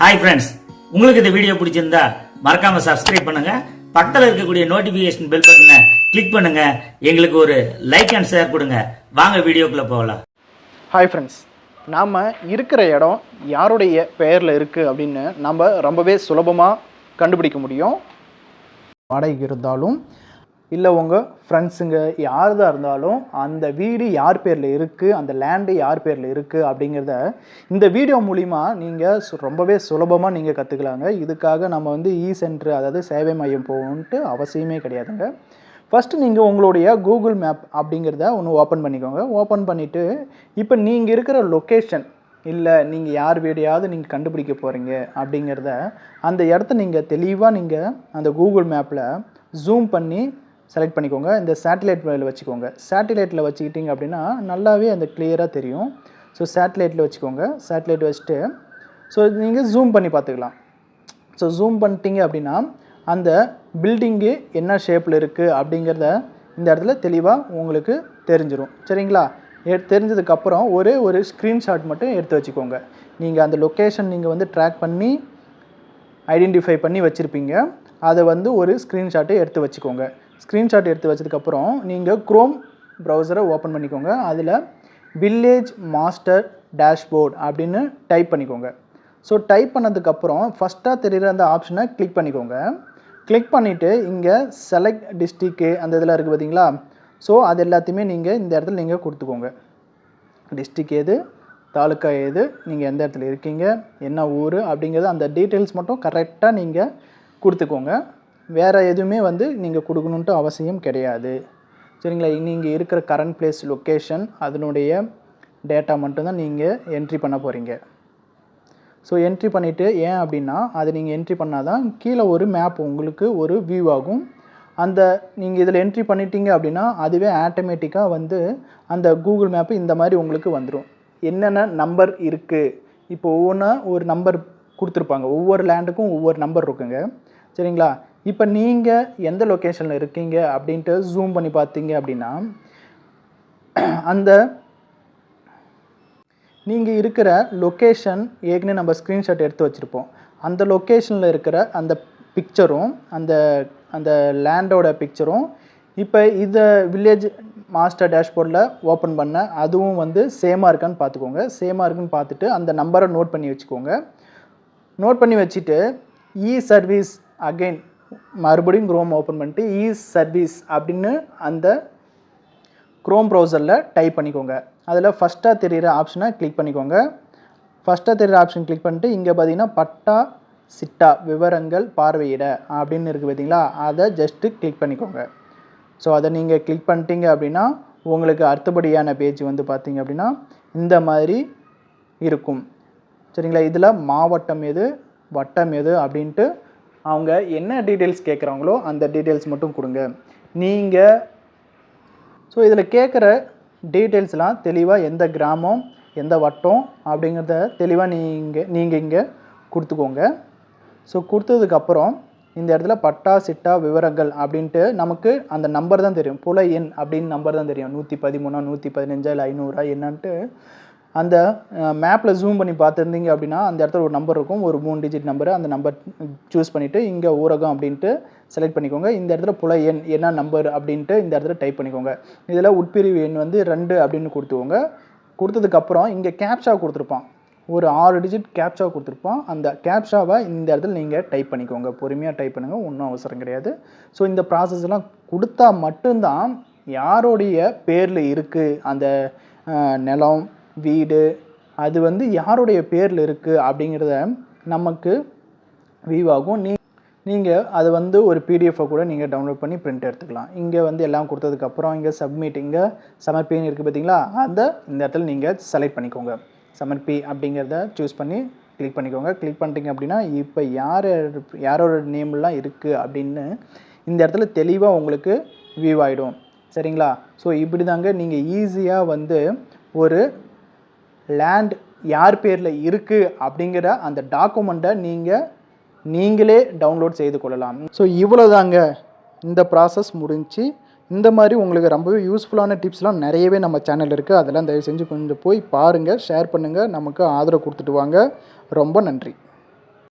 Hi friends உங்களுக்கு இந்த video பிடிச்சிருந்தா மறக்காம சப்ஸ்கிரைப் பண்ணுங்க. பக்கத்தில் இருக்கக்கூடிய நோட்டிபிகேஷன் பெல் பட்டனை கிளிக் பண்ணுங்க. எங்களுக்கு ஒரு லைக் அண்ட் ஷேர் கொடுங்க. வாங்க வீடியோக்குள்ள போகலாம். ஹாய் ஃப்ரெண்ட்ஸ் நாம் இருக்கிற இடம் யாருடைய பெயரில் இருக்குது அப்படின்னு நம்ம ரொம்பவே சுலபமாக கண்டுபிடிக்க முடியும். வாடகைக்கு இருந்தாலும் இல்லை உங்கள் ஃப்ரெண்ட்ஸுங்க யாருதாக இருந்தாலும் அந்த வீடு யார் பேரில் இருக்குது அந்த லேண்டு யார் பேரில் இருக்குது அப்படிங்கிறத இந்த வீடியோ மூலிமா நீங்கள் சு- ரொம்பவே சுலபமாக நீங்கள் கற்றுக்கலாங்க இதுக்காக நம்ம வந்து இ சென்ட்ரு அதாவது சேவை மையம் போகணுன்ட்டு அவசியமே கிடையாதுங்க. ஃபஸ்ட்டு நீங்கள் உங்களுடைய கூகுள் மேப் அப்படிங்கிறத ஒன்று ஓப்பன் பண்ணிக்கோங்க. ஓப்பன் பண்ணிவிட்டு இப்போ நீங்கள் இருக்கிற லொக்கேஷன் இல்லை நீங்கள் யார் வீடையாவது நீங்கள் கண்டுபிடிக்க போகிறீங்க அப்படிங்கிறத அந்த இடத்த நீங்கள் தெளிவாக நீங்கள் அந்த கூகுள் மேப்பில் ஜூம் பண்ணி செலக்ட் பண்ணிக்கோங்க. இந்த சேட்டலைட் மேல வச்சுக்கோங்க. சேட்டலைட்டில் வச்சுக்கிட்டிங்க அப்படின்னா நல்லாவே அந்த கிளியராக தெரியும். ஸோ சேட்டலைட்டில் வச்சுக்கோங்க. சேட்டலைட் வச்சுட்டு ஸோ நீங்கள் ஜூம் பண்ணி பார்த்துக்கலாம். ஸோ ஜூம் பண்ணிட்டீங்க அப்படின்னா அந்த பில்டிங்கு என்ன ஷேப்பில் இருக்குது அப்படிங்கிறத இந்த இடத்துல தெளிவாக உங்களுக்கு தெரிஞ்சிடும் சரிங்களா? எ தெரிஞ்சதுக்கப்புறம் ஒரே ஒரு ஸ்க்ரீன்ஷாட் மட்டும் எடுத்து வச்சுக்கோங்க. நீங்கள் அந்த லொக்கேஷன் நீங்கள் வந்து ட்ராக் பண்ணி ஐடென்டிஃபை பண்ணி வச்சுருப்பீங்க. அதை வந்து ஒரு ஸ்க்ரீன்ஷாட்டை எடுத்து வச்சுக்கோங்க. ஸ்க்ரீன்ஷாட் எடுத்து வச்சதுக்கப்புறம் நீங்கள் க்ரோம் ப்ரௌசரை ஓப்பன் பண்ணிக்கோங்க. அதில் வில்லேஜ் மாஸ்டர் டேஷ்போர்ட் அப்படின்னு டைப் பண்ணிக்கோங்க. ஸோ டைப் பண்ணதுக்கப்புறம் ஃபஸ்ட்டாக தெரிகிற அந்த ஆப்ஷனை கிளிக் பண்ணிக்கோங்க. கிளிக் பண்ணிவிட்டு இங்கே செலக்ட் டிஸ்ட்ரிக்கு அந்த இதில் இருக்குது பார்த்தீங்களா ஸோ அது எல்லாத்தையுமே நீங்கள் இந்த இடத்துல நீங்கள் கொடுத்துக்கோங்க. டிஸ்ட்ரிக் எது? தாலுக்கா எது? நீங்கள் எந்த இடத்துல இருக்கீங்க? என்ன ஊர்? அப்படிங்கிறது அந்த டீட்டெயில்ஸ் மட்டும் கரெக்டாக நீங்கள் கொடுத்துக்கோங்க. வேறு எதுவுமே வந்து நீங்கள் கொடுக்கணுன்ட்டு அவசியம் கிடையாது. சரிங்களா? நீங்கள் இருக்கிற கரண்ட் பிளேஸ் லொக்கேஷன் அதனுடைய டேட்டா மட்டும்தான் நீங்கள் என்ட்ரி பண்ண போகிறீங்க ஸோ என்ட்ரி பண்ணிவிட்டு ஏன் அப்படின்னா அது நீங்கள் என்ட்ரி பண்ணால் தான் கீழே ஒரு மேப் உங்களுக்கு ஒரு வியூ ஆகும். அந்த நீங்கள் இதில் என்ட்ரி பண்ணிட்டீங்க அப்படின்னா அதுவே ஆட்டோமேட்டிக்காக வந்து அந்த கூகுள் மேப்பு இந்த மாதிரி உங்களுக்கு வந்துடும் என்னென்ன நம்பர் இருக்குது இப்போ ஒவ்வொன்றா ஒரு நம்பர் கொடுத்துருப்பாங்க. ஒவ்வொரு லேண்டுக்கும் ஒவ்வொரு நம்பர் இருக்குங்க. சரிங்களா? இப்போ நீங்கள் எந்த லொக்கேஷனில் இருக்கீங்க அப்படின்ட்டு ஜூம் பண்ணி பார்த்தீங்க அப்படின்னா அந்த நீங்கள் இருக்கிற லொக்கேஷன் ஏற்கனவே நம்ம ஸ்க்ரீன்ஷாட் எடுத்து வச்சுருப்போம். அந்த லொக்கேஷனில் இருக்கிற அந்த பிக்சரும் அந்த அந்த லேண்டோட பிக்சரும் இப்போ இதை வில்லேஜ் மாஸ்டர் டேஷ்போர்டில் ஓப்பன் பண்ண அதுவும் வந்து சேமாக இருக்கான்னு பார்த்துக்கோங்க. சேமாக இருக்குன்னு பார்த்துட்டு அந்த நம்பரை நோட் பண்ணி வச்சுக்கோங்க. நோட் பண்ணி வச்சுட்டு இ சர்வீஸ் அகைன் மறுபடியும் க்ரோம் ஓப்பன் பண்ணிட்டு e இ சர்வீஸ் அப்படின்னு அந்த க்ரோம் ப்ரௌசரில் டைப் பண்ணிக்கோங்க. அதில் ஃபஸ்ட்டாக தெரிகிற ஆப்ஷனை கிளிக் பண்ணிக்கோங்க. ஃபஸ்ட்டாக தெரிகிற ஆப்ஷன் கிளிக் பண்ணிட்டு இங்கே பார்த்தீங்கன்னா பட்டா சிட்டா விவரங்கள் பார்வையிட அப்படின்னு இருக்குது பார்த்தீங்களா அதை ஜஸ்ட்டு கிளிக் பண்ணிக்கோங்க. ஸோ அதை நீங்கள் கிளிக் பண்ணிட்டீங்க அப்படின்னா உங்களுக்கு அடுத்தபடியான பேஜ் வந்து பார்த்தீங்க அப்படின்னா இந்த மாதிரி இருக்கும். சரிங்களா? இதில் மாவட்டம் எது வட்டம் எது அப்படின்ட்டு அவங்க என்ன டீட்டெயில்ஸ் கேட்குறாங்களோ அந்த டீட்டெயில்ஸ் மட்டும் கொடுங்க. நீங்கள் ஸோ இதில் கேட்குற டீட்டெயில்ஸ்லாம் தெளிவாக எந்த கிராமம் எந்த வட்டம் அப்படிங்கிறத தெளிவாக நீங்கள் நீங்கள் இங்கே கொடுத்துக்கோங்க. ஸோ கொடுத்ததுக்கப்புறம் இந்த இடத்துல பட்டா சிட்டா விவரங்கள் அப்படின்ட்டு நமக்கு அந்த நம்பர் தான் தெரியும். புல எண் அப்படின்னு நம்பர் தான் தெரியும். நூற்றி பதிமூணா நூற்றி பதினஞ்சா இல்லை ஐநூறா என்னன்ட்டு அந்த மேப்பில் ஜூம் பண்ணி பார்த்துருந்தீங்க அப்படின்னா அந்த இடத்துல ஒரு நம்பர் இருக்கும். ஒரு மூணு டிஜிட் நம்பர் அந்த நம்பர் சூஸ் பண்ணிவிட்டு இங்கே ஊரகம் அப்படின்ட்டு செலக்ட் பண்ணிக்கோங்க. இந்த இடத்துல புல எண் என்ன நம்பர் அப்படின்ட்டு இந்த இடத்துல டைப் பண்ணிக்கோங்க. இதில் உட்பிரிவு எண் வந்து ரெண்டு அப்படின்னு கொடுத்துக்கோங்க. கொடுத்ததுக்கப்புறம் இங்கே கேப்ஷா கொடுத்துருப்பான். ஒரு ஆறு டிஜிட் கேப்ஷா கொடுத்துருப்பான். அந்த கேப்ஷாவை இந்த இடத்துல நீங்கள் டைப் பண்ணிக்கோங்க. பொறுமையாக டைப் பண்ணுங்கள் ஒன்றும் அவசரம் கிடையாது. ஸோ இந்த ப்ராசஸ்லாம் கொடுத்தா மட்டும்தான் யாருடைய பேரில் இருக்குது அந்த நிலம் வீடு அது வந்து யாருடைய பேரில் இருக்குது அப்படிங்கிறத நமக்கு வியூ ஆகும். நீ நீங்கள் அது வந்து ஒரு பிடிஎஃபை கூட நீங்கள் டவுன்லோட் பண்ணி பிரிண்ட் எடுத்துக்கலாம். இங்கே வந்து எல்லாம் கொடுத்ததுக்கப்புறம் இங்கே சப்மிட் இங்கே சமர்ப்பின்னு இருக்குது பார்த்தீங்களா அதை இந்த இடத்துல நீங்கள் செலக்ட் பண்ணிக்கோங்க. சமர்ப்பி அப்படிங்கிறத சூஸ் பண்ணி கிளிக் பண்ணிக்கோங்க. கிளிக் பண்ணிட்டீங்க அப்படின்னா இப்போ யார் யாரோட நேம்லாம் இருக்குது அப்படின்னு இந்த இடத்துல தெளிவாக உங்களுக்கு வியூ ஆகிடும் சரிங்களா? ஸோ இப்படி தாங்க நீங்கள் ஈஸியாக வந்து ஒரு லேண்ட் யார் பேரில் இருக்குது அப்படிங்கிற அந்த டாக்குமெண்ட்டை நீங்கள் நீங்களே டவுன்லோட் செய்து கொள்ளலாம். ஸோ இவ்வளோதாங்க இந்த ப்ராசஸ் முடிஞ்சு. இந்த மாதிரி உங்களுக்கு ரொம்பவே யூஸ்ஃபுல்லான டிப்ஸ்லாம் நிறையவே நம்ம சேனல் இருக்குது அதெல்லாம் தயவு செஞ்சு கொஞ்சம் போய் பாருங்கள் ஷேர் பண்ணுங்கள் நமக்கு ஆதரவு கொடுத்துட்டு வாங்க. ரொம்ப நன்றி.